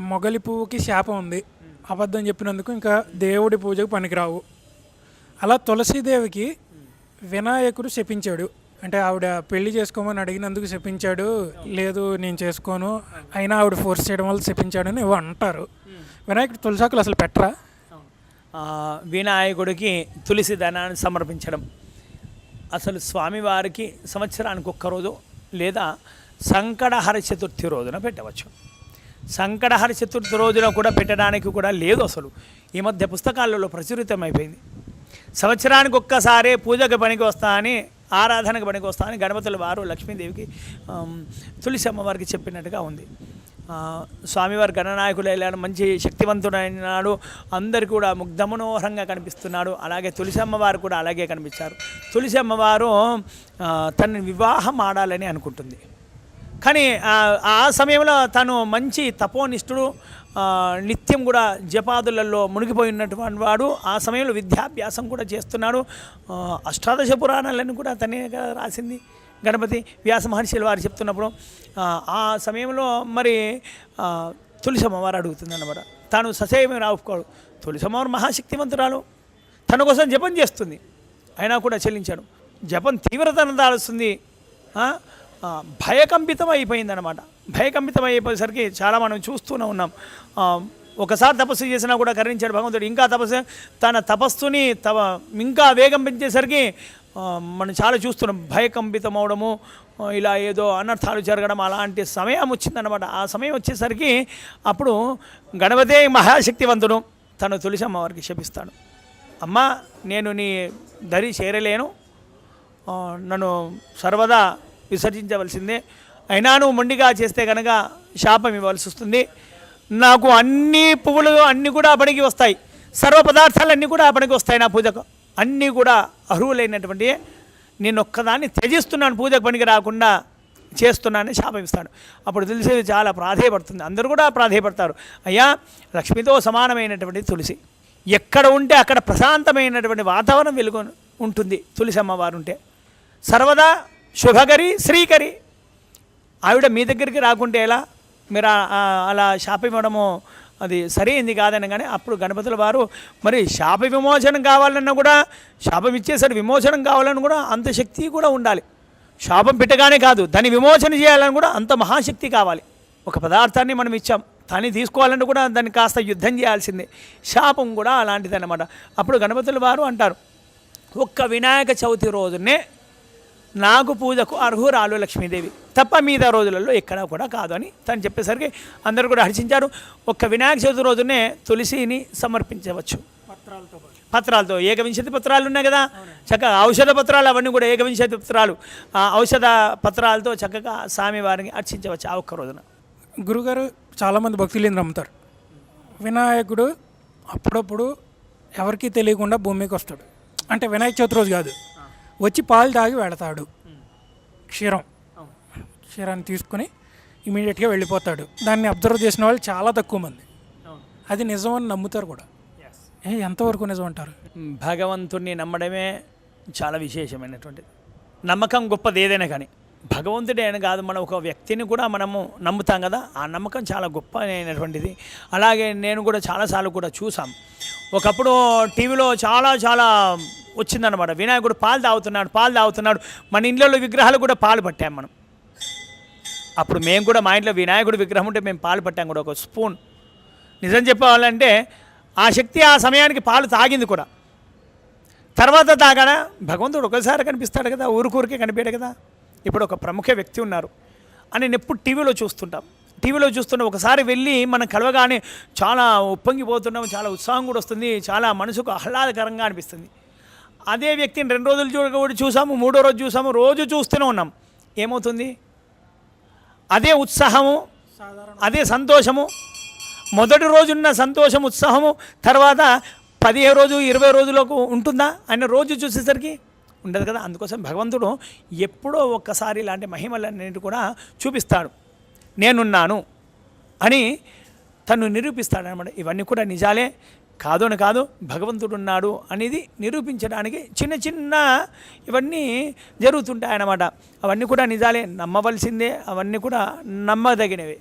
మొగలి పువ్వుకి శాపం ఉంది. అబద్ధం చెప్పినందుకు ఇంకా దేవుడి పూజకు పనికిరావు. అలా తులసీదేవికి వినాయకుడు శపించాడు. అంటే ఆవిడ పెళ్ళి చేసుకోమని అడిగినందుకు శపించాడు. లేదు నేను చేసుకోను. అయినా ఆవిడ ఫోర్స్ చేయడం వల్ల శపించాడని ఇవి అంటారు. వినాయకుడు తులసాకులు అసలు పెట్టరా? వినాయకుడికి తులసి ధనాన్ని సమర్పించడం. అసలు స్వామివారికి సంవత్సరానికి ఒక్కరోజు లేదా సంకటహర చతుర్థి రోజున పెట్టవచ్చు. సంకటహర చతుర్థి రోజున కూడా పెట్టడానికి కూడా లేదు అసలు. ఈ మధ్య పుస్తకాలలో ప్రచురితమైపోయింది. సంవత్సరానికి ఒక్కసారే పూజకి పనికి వస్తా అని ఆరాధనకు పనికి వస్తా అని గణపతుల వారు లక్ష్మీదేవికి తులసి అమ్మవారికి చెప్పినట్టుగా ఉంది. స్వామివారి గణనాయకులు వెళ్ళాడు మంచి శక్తివంతుడైనాడు అందరు కూడా ముగ్ధమనోహరంగా కనిపిస్తున్నాడు అలాగే తులసి అమ్మవారు కూడా అలాగే కనిపించారు. తులసి అమ్మవారు తనని వివాహం ఆడాలని అనుకుంటుంది. కానీ ఆ, సమయంలో తను మంచి తపోనిష్ఠుడు నిత్యం కూడా జపాదులలో మునిగిపోయినటువంటి వాడు. ఆ సమయంలో విద్యాభ్యాసం కూడా చేస్తున్నాడు. అష్టాదశ పురాణాలను కూడా తనే రాసింది. గణపతి వ్యాస మహర్షులు వారు చెప్తున్నప్పుడు ఆ, సమయంలో మరి ఆ, తులసి అమ్మవారు అడుగుతుంది అన్నమాట తాను ససేమి రావుకోడు. తులసి అమ్మవారు మహాశక్తివంతురాలు. తన కోసం జపం చేస్తుంది. అయినా కూడా చెల్లించాడు. జపం తీవ్రతను దాలుస్తుంది. భయకంపితం అయిపోయిందనమాట భయకంపితం అయిపోయేసరికి చాలా మనం చూస్తూనే ఉన్నాం. ఒకసారి తపస్సు చేసినా కూడా కరుణించాడు భగవంతుడు. ఇంకా తపస్సు తన తపస్సుని తవ ఇంకా వేగం పెంచేసరికి మనం చాలా చూస్తున్నాం. భయకంపితం అవడము ఇలా ఏదో అనర్థాలు జరగడం అలాంటి సమయం వచ్చిందనమాట ఆ సమయం వచ్చేసరికి అప్పుడు గణపతే మహాశక్తివంతుడు తను తులసి అమ్మవారికి శపిస్తాడు. అమ్మ నేను నీ దరి చేరలేను. నన్ను సర్వదా విసర్జించవలసిందే. అయినా నువ్వు మొండిగా చేస్తే కనుక శాపం ఇవ్వాల్సి వస్తుంది. నాకు అన్ని పువ్వులు అన్నీ కూడా పనికి వస్తాయి. సర్వ పదార్థాలు అన్నీ కూడా పనికి వస్తాయి నా పూజకు. అన్నీ కూడా అర్హులైనటువంటి నేను ఒక్కదాన్ని త్యజిస్తున్నాను. పూజకు పనికి రాకుండా చేస్తున్నానని శాపమిస్తాడు అప్పుడు తులసి చాలా ప్రాధేయపడుతుంది. అందరూ కూడా ప్రాధేయపడతారు. అయ్యా లక్ష్మితో సమానమైనటువంటి తులసి. ఎక్కడ ఉంటే అక్కడ ప్రశాంతమైనటువంటి వాతావరణం వెలుగు ఉంటుంది. తులసి అమ్మవారు ఉంటే. సర్వదా శుభకరి శ్రీకరి. ఆవిడ మీ దగ్గరికి రాకుంటే ఎలా? మీరు అలా శాప ఇవ్వడము అది సరైంది కాదని కానీ అప్పుడు గణపతుల వారు మరి శాప విమోచనం కావాలన్నా కూడా శాపం ఇచ్చేసరి విమోచనం కావాలని కూడా అంత శక్తి కూడా ఉండాలి. శాపం పెట్టగానే కాదు దాన్ని విమోచన చేయాలని కూడా అంత మహాశక్తి కావాలి. ఒక పదార్థాన్ని మనం ఇచ్చాం దాన్ని తీసుకోవాలంటే కూడా దాన్ని కాస్త యుద్ధం చేయాల్సిందే. శాపం కూడా అలాంటిదన్నమాట. అప్పుడు గణపతుల వారు అంటారు ఒక్క వినాయక చవితి రోజునే నాకు పూజకు అర్హురాలు లక్ష్మీదేవి. తప్ప మిగతా రోజులలో ఎక్కడా కూడా కాదు అని తను చెప్పేసరికి అందరూ కూడా హర్షించారు. ఒక్క వినాయక చవితి రోజునే తులసిని సమర్పించవచ్చు. పత్రాలతో పత్రాలతో. ఏకవింశతి పత్రాలు ఉన్నాయి కదా. చక్కగా ఔషధ పత్రాలు అవన్నీ కూడా ఏకవింశతి పత్రాలు. ఆ ఔషధ పత్రాలతో చక్కగా స్వామివారిని అర్చించవచ్చు ఆ ఒక్క రోజున. గురుగారు చాలామంది భక్తులు నమ్ముతారు. వినాయకుడు అప్పుడప్పుడు ఎవరికీ తెలియకుండా భూమికి వస్తాడు. అంటే వినాయక చవితి రోజు కాదు. వచ్చి పాలు తాగి వెళతాడు. క్షీరం. క్షీరాన్ని తీసుకుని ఇమీడియట్గా వెళ్ళిపోతాడు. దాన్ని అబ్జర్వ్ చేసిన వాళ్ళు చాలా తక్కువ మంది. అది నిజం అని నమ్ముతారు కూడా. ఏ ఎంతవరకు నిజం అంటారు? భగవంతుణ్ణి నమ్మడమే చాలా విశేషమైనటువంటిది. నమ్మకం గొప్పది ఏదైనా కానీ. భగవంతుడే అని కాదు మనం ఒక వ్యక్తిని కూడా మనము నమ్ముతాం కదా ఆ నమ్మకం చాలా గొప్ప అయినటువంటిది అలాగే నేను కూడా చాలాసార్లు కూడా చూసాం ఒకప్పుడు టీవీలో చాలా చాలా వచ్చిందనమాట వినాయకుడు పాలు తాగుతున్నాడు పాలు తాగుతున్నాడు. మన ఇంట్లో విగ్రహాలు కూడా పాలు పట్టాం మనం. అప్పుడు మేము కూడా మా ఇంట్లో వినాయకుడు విగ్రహం ఉంటే మేము పాలు పట్టాం కూడా ఒక స్పూన్. నిజం చెప్పాలంటే ఆ శక్తి ఆ సమయానికి పాలు తాగింది కూడా. తర్వాత తాగాన? భగవంతుడు ఒకసారి కనిపిస్తాడు కదా ఊరికూరికే కనిపించాడు కదా. ఇప్పుడు ఒక ప్రముఖ వ్యక్తి ఉన్నారు. అని నేను ఎప్పుడు టీవీలో చూస్తుంటాం. టీవీలో చూస్తున్న ఒకసారి వెళ్ళి మనం కలవగానే చాలా ఉప్పొంగిపోతున్నాం చాలా ఉత్సాహం కూడా వస్తుంది చాలా మనసుకు ఆహ్లాదకరంగా అనిపిస్తుంది. అదే వ్యక్తిని రెండు రోజులు చూడ కూడా చూసాము మూడో రోజు చూసాము రోజు చూస్తూనే ఉన్నాం. ఏమవుతుంది? అదే ఉత్సాహము అదే సంతోషము. మొదటి రోజున్న సంతోషం ఉత్సాహము తర్వాత పదిహేను రోజు ఇరవై రోజులకు ఉంటుందా? ఆయన రోజు చూసేసరికి ఉండదు కదా. అందుకోసం భగవంతుడు ఎప్పుడో ఒక్కసారి ఇలాంటి మహిమలన్నిటి కూడా చూపిస్తాడు. నేనున్నాను అని తను నిరూపిస్తాడనమాట ఇవన్నీ కూడా నిజాలే. కాదు అని కాదు భగవంతుడు ఉన్నాడు అనేది నిరూపించడానికి చిన్న చిన్న ఇవన్నీ జరుగుతుంటాయన్నమాట. అవన్నీ కూడా నిజాలే నమ్మవలసిందే అవన్నీ కూడా నమ్మదగినవి.